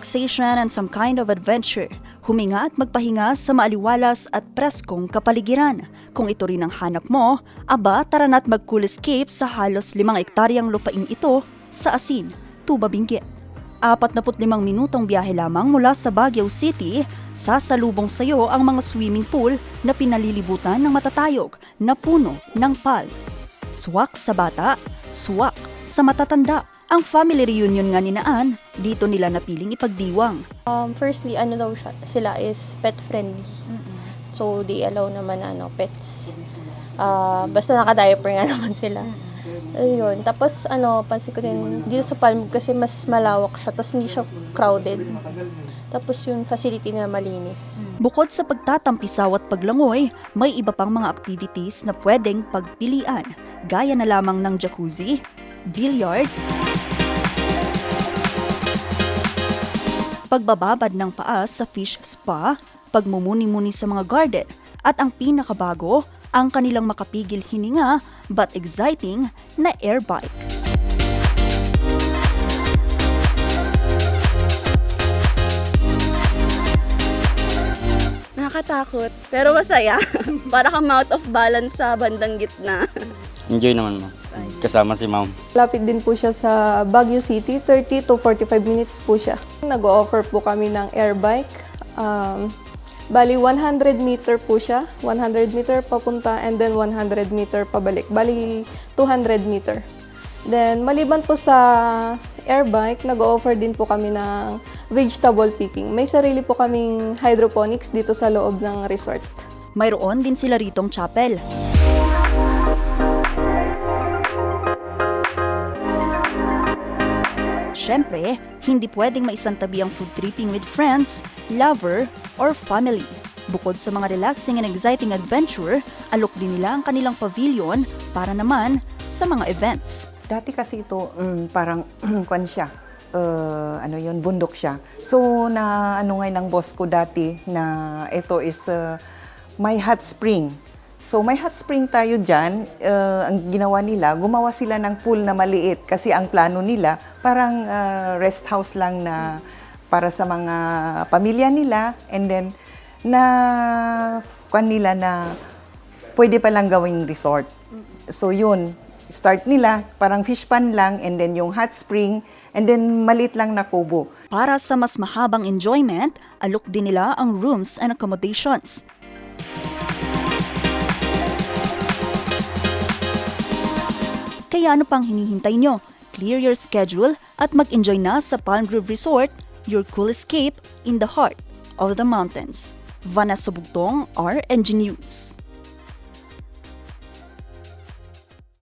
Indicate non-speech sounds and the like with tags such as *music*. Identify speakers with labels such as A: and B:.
A: relaxation and some kind of adventure. Huminga at magpahinga sa maaliwalas at preskong kapaligiran. Kung ito rin ang hanap mo, aba tara na't mag-cool escape sa halos limang ektaryang lupaing ito sa Asin, Tuba Benguet. 45 minutong biyahe lamang mula sa Baguio City, sasalubong sa iyo ang mga swimming pool na pinalilibutan ng matatayog na puno ng palm. Swak sa bata, swak sa matatanda. Ang family reunion nga ni Naan, dito nila napiling ipagdiwang.
B: Um, firstly, ano daw siya, sila is pet friendly. So, they allow naman ano, pets. Ah, basta naka-diaper nga *laughs* naman sila. Ayun. Tapos, ano, pansin ko rin, dito sa Palm kasi mas malawak siya. Tapos, hindi siya crowded. Tapos, yung facility na malinis.
A: Bukod sa pagtatampisaw at paglangoy, may iba pang mga activities na pwedeng pagpilian, gaya na lamang ng jacuzzi, billiards, pagbababad ng paa sa fish spa, pagmumuni-muni sa mga garden, at ang pinakabago, ang kanilang makapigil hininga but exciting na air bike.
C: Nakakatakot, pero masaya. *laughs* Para kang out of balance sa bandang gitna.
D: Enjoy naman mo. Kasama si ma'am.
B: Lapit din po siya sa Baguio City. 30 to 45 minutes po siya. Nag-offer po kami ng air bike. Um, bali, 100 meter po siya. 100 meter papunta and then 100 meter pabalik. Bali, 200 meter. Then, maliban po sa air bike, nag-offer din po kami ng vegetable picking. May sarili po kaming hydroponics dito sa loob ng resort.
A: Mayroon din sila ritong chapel. Siyempre, hindi pwedeng maisantabi ang food tripping with friends, lover, or family. Bukod sa mga relaxing and exciting adventure, alok din nila ang kanilang pavilion para naman sa mga events.
E: Dati kasi ito mm, parang *clears throat* kwan siya. Uh, ano yon bundok siya. So na ano ngay ng boss ko dati na ito is uh, may hot spring. So may hot spring tayo dyan. Uh, ang ginawa nila, gumawa sila ng pool na maliit kasi ang plano nila parang uh, rest house lang na para sa mga pamilya nila and then na kwan nila na pwede pa lang gawing resort. So yun, start nila, parang fish pan lang, and then yung hot spring, and then malit lang na kubo.
A: Para sa mas mahabang enjoyment, alok din nila ang rooms and accommodations. Kaya ano pang hinihintay nyo? Clear your schedule at mag-enjoy na sa Palm Grove Resort, your cool escape in the heart of the mountains. Vanessa Bugtong, RNG News.